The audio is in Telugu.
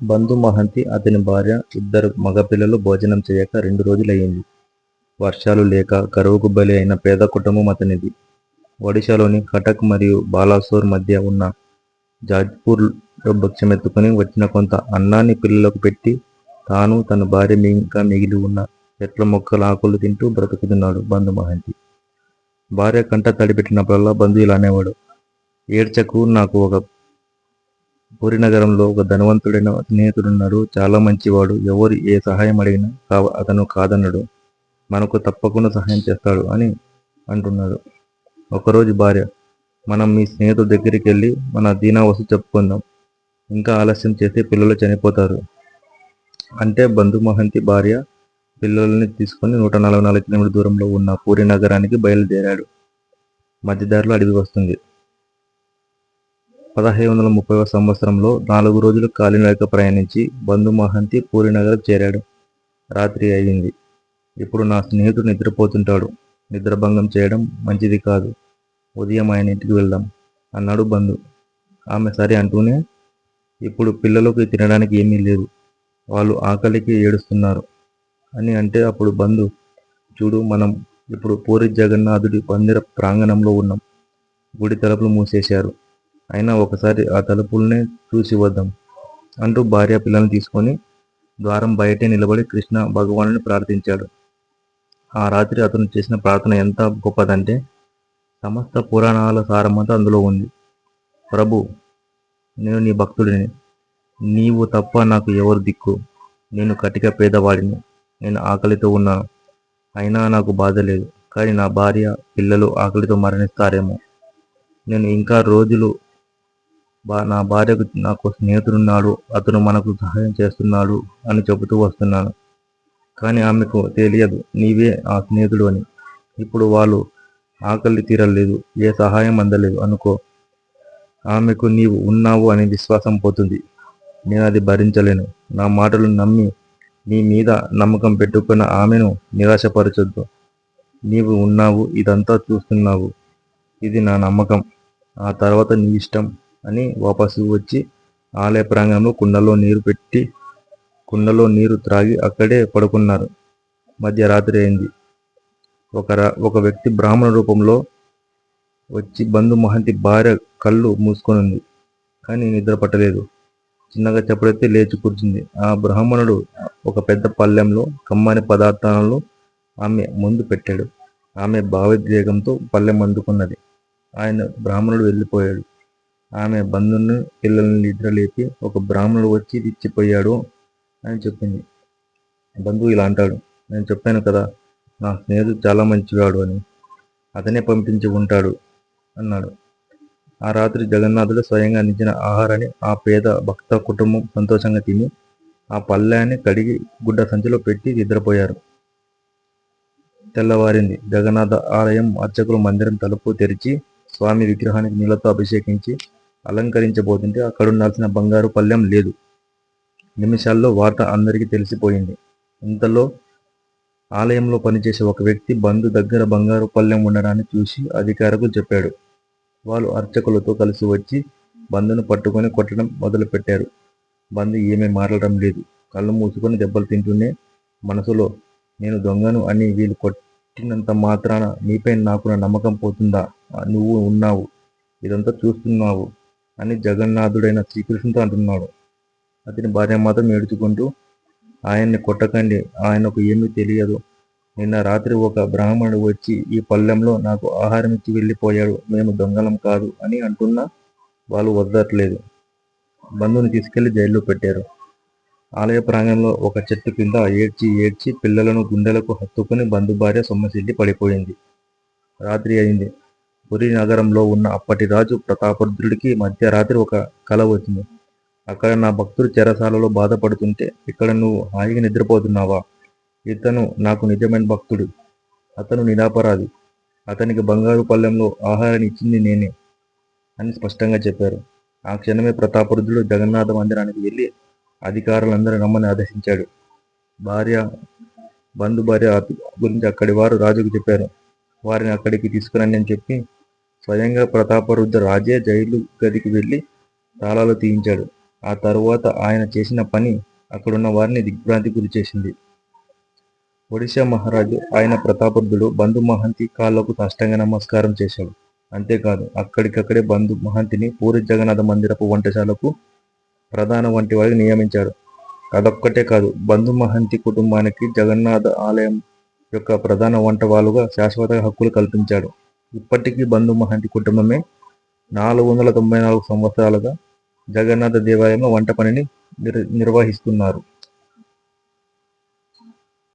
బంధు మహంతి అతని భార్య ఇద్దరు మగపిల్లలు భోజనం చేయక రెండు రోజులయ్యింది. వర్షాలు లేక కరువుకు బలి అయిన పేద కుటుంబం అతనిది. ఒడిశాలోని కటక్ మరియు బాలాసోర్ మధ్య ఉన్న జాజ్పూర్లో భక్ష్యమెత్తుకుని వచ్చిన కొంత అన్నాన్ని పిల్లలకు పెట్టి తాను తన భార్య ఇంకా మిగిలి ఉన్న చెట్ల మొక్కల ఆకులు తింటూ బ్రతుకుతున్నాడు బంధు మహంతి. భార్య కంట తడిపెట్టినప్పుడల్లా బంధు ఇలా అనేవాడు ఏడ్చకు నాకు ఒక పూరి నగరంలో ఒక ధనవంతుడైన స్నేహితుడున్నాడు. చాలా మంచివాడు. ఎవరు ఏ సహాయం అడిగినా కావ అతను కాదన్నాడు మనకు తప్పకుండా సహాయం చేస్తాడు అని అంటున్నాడు. ఒకరోజు భార్య మనం మీ స్నేహితుడి దగ్గరికి వెళ్ళి మన దీనావసు చెప్పుకుందాం. ఇంకా ఆలస్యం చేస్తే పిల్లలు చనిపోతారు. అంటే బంధు మహంతి భార్య పిల్లల్ని తీసుకొని నూట నలభై నాలుగు కిలోమీటర్ దూరంలో ఉన్న పూరి నగరానికి బయలుదేరాడు. మధ్యదారిలో అడవి వస్తుంది. పదహైదు వందల ముప్పై సంవత్సరంలో నాలుగు రోజులు కాలినడక ప్రయాణించి బంధు మహంతి పూరినగర్ చేరాడు. రాత్రి అయింది. ఇప్పుడు నా స్నేహితుడు నిద్రపోతుంటాడు. నిద్రభంగం చేయడం మంచిది కాదు. ఉదయం ఆయన ఇంటికి వెళ్దాం అన్నాడు బంధు. ఆమె సరే అంటూనే ఇప్పుడు పిల్లలకు తినడానికి ఏమీ లేదు. వాళ్ళు ఆకలికి ఏడుస్తున్నారు అని అంటే అప్పుడు బంధు చూడు మనం ఇప్పుడు పూరి జగన్నాథుడి మందిర ప్రాంగణంలో ఉన్నాం. గుడి తలుపులు మూసేశారు. అయినా ఒకసారి ఆ తలుపుల్నే చూసి వద్దాం అంటూ భార్య పిల్లల్ని తీసుకొని ద్వారం బయటే నిలబడి కృష్ణ భగవానుని ప్రార్థించాడు. ఆ రాత్రి అతను చేసిన ప్రార్థన ఎంత గొప్పదంటే సమస్త పురాణాల సారమంతా అందులో ఉంది. ప్రభు నేను నీ భక్తుడిని. నీవు తప్ప నాకు ఎవరు దిక్కు? నేను కటిక పేదవాడిని. నేను ఆకలితో ఉన్నాను. అయినా నాకు బాధ లేదు. కానీ నా భార్య పిల్లలు ఆకలితో మరణిస్తారేమో. నేను ఇంకా రోజులు నా భార్యకు నాకు స్నేహితుడున్నాడు అతను మనకు సహాయం చేస్తున్నాడు అని చెబుతూ వస్తున్నాను. కానీ ఆమెకు తెలియదు నీవే ఆ స్నేహితుడు అని. ఇప్పుడు వాళ్ళు ఆకలి తీరలేదు ఏ సహాయం అందలేదు అనుకో. ఆమెకు నీవు ఉన్నావు అనే విశ్వాసం పోతుంది. నేను అది భరించలేను. నా మాటలు నమ్మి నీ మీద నమ్మకం పెట్టుకున్న ఆమెను నిరాశపరచొద్దు. నీవు ఉన్నావు ఇదంతా చూస్తున్నావు. ఇది నా నమ్మకం. ఆ తర్వాత నీ ఇష్టం. అని వాపసు వచ్చి ఆలయ ప్రాంగణంలో కుండలో నీరు పెట్టి కుండలో నీరు త్రాగి అక్కడే పడుకున్నారు. మధ్యరాత్రి అయింది. ఒక రా- ఒక వ్యక్తి బ్రాహ్మణ రూపంలో వచ్చి బంధు మహంతి భార్య కళ్ళు మూసుకొని ఉంది కానీ నిద్ర పట్టలేదు. చిన్నగా చెప్పడైతే లేచి కూర్చుంది. ఆ బ్రాహ్మణుడు ఒక పెద్ద పళ్ళెంలో కమ్మని పదార్థాలను ఆమె ముందు పెట్టాడు. ఆమె భావోద్వేగంతో పళ్ళెం అందుకున్నది. ఆయన బ్రాహ్మణుడు వెళ్ళిపోయాడు. ఆమె బంధుని పిల్లల్ని నిద్రలేపి ఒక బ్రాహ్మణుడు వచ్చి తెచ్చిపోయాడు ఇచ్చిపోయాడు అని చెప్పింది. బంధువు ఇలా అంటాడు నేను చెప్పాను కదా నా స్నేహితుడు చాలా మంచివాడు అని. అతనే పంపించి ఉంటాడు అన్నాడు. ఆ రాత్రి జగన్నాథుడు స్వయంగా అందించిన ఆహారాన్ని ఆ పేద భక్త కుటుంబం సంతోషంగా తిని ఆ పళ్ళాన్ని కడిగి గుడ్డ సంచిలో పెట్టి నిద్రపోయారు. తెల్లవారింది. జగన్నాథ ఆలయం అర్చకులు మందిరం తలుపు తెరిచి స్వామి విగ్రహానికి నీళ్ళతో అభిషేకించి అలంకరించబోతుంటే అక్కడ ఉండాల్సిన బంగారు పళ్ళెం లేదు. నిమిషాల్లో వార్త అందరికీ తెలిసిపోయింది. ఇంతలో ఆలయంలో పనిచేసే ఒక వ్యక్తి బంధు దగ్గర బంగారు పళ్ళెం ఉండడాన్ని చూసి అధికారులకు చెప్పాడు. వాళ్ళు అర్చకులతో కలిసి వచ్చి బంధును పట్టుకొని కొట్టడం మొదలుపెట్టారు. బంధు ఏమీ మాట్లాడడం లేదు. కళ్ళు మూసుకొని దెబ్బలు తింటూనే మనసులో నేను దొంగను అని వీళ్ళు కొట్టినంత మాత్రాన నీపై నాకున్న నమ్మకం పోతుందా? నువ్వు ఉన్నావు. ఇదంతా చూస్తున్నావు. అని జగన్నాథుడైన శ్రీకృష్ణుతో అంటున్నాడు. అతని భార్య మాత్రం ఏడుచుకుంటూ ఆయన్ని కొట్టకండి ఆయనకు ఏమీ తెలియదు. నిన్న రాత్రి ఒక బ్రాహ్మణుడు వచ్చి ఈ పళ్ళెంలో నాకు ఆహారం ఇచ్చి వెళ్ళిపోయాడు మేము దొంగలం కాదు అని అంటున్నా వాళ్ళు వదలట్లేదు. బంధువుని తీసుకెళ్ళి జైల్లో పెట్టారు. ఆలయ ప్రాంగణంలో ఒక చెట్టు కింద ఏడ్చి ఏడ్చి పిల్లలను గుండెలకు హత్తుకుని బంధు భార్య సొమ్మసిల్లి పడిపోయింది. రాత్రి అయింది. పురి నగరంలో ఉన్న అప్పటి రాజు ప్రతాపరుద్రుడికి మధ్యరాత్రి ఒక కల వచ్చింది. అక్కడ నా భక్తుడు చెరసాలలో బాధపడుతుంటే ఇక్కడ నువ్వు హాయిగా నిద్రపోతున్నావా? ఇతను నాకు నిజమైన భక్తుడు. అతను నిరాపరాధి. అతనికి బంగారు పళ్ళెంలో ఆహారాన్ని ఇచ్చింది నేనే అని స్పష్టంగా చెప్పారు. ఆ క్షణమే ప్రతాపరుద్రుడు జగన్నాథ మందిరానికి వెళ్ళి అధికారులందరూ రమ్మని ఆదేశించాడు. భార్య బంధు భార్య గురించి అక్కడి వారు రాజుకు చెప్పారు. వారిని అక్కడికి తీసుకురండి అని చెప్పి స్వయంగా ప్రతాపరుద్ర రాజే జైలు గదికి వెళ్ళి తాళాలు తీయించాడు. ఆ తరువాత ఆయన చేసిన పని అక్కడున్న వారిని దిగ్భ్రాంతి గురి చేసింది ఒడిశా మహారాజు ఆయన ప్రతాపరుద్రుడు బంధు మహంతి కాళ్ళకు సాష్టాంగ నమస్కారం చేశాడు. అంతేకాదు అక్కడికక్కడే బంధు మహంతిని పూరి జగన్నాథ మందిరపు వంటశాలకు ప్రధాన వంటివాడికి నియమించాడు. అదొక్కటే కాదు బంధు మహంతి కుటుంబానికి జగన్నాథ ఆలయం యొక్క ప్రధాన వంటవాలుగా శాశ్వత హక్కులు కల్పించాడు. ఇప్పటికీ బంధు మహంతి కుటుంబమే. నాలుగు వందల తొంభై నాలుగు సంవత్సరాలుగా జగన్నాథ దేవాలయంలో వంట పనిని నిర్ నిర్వహిస్తున్నారు.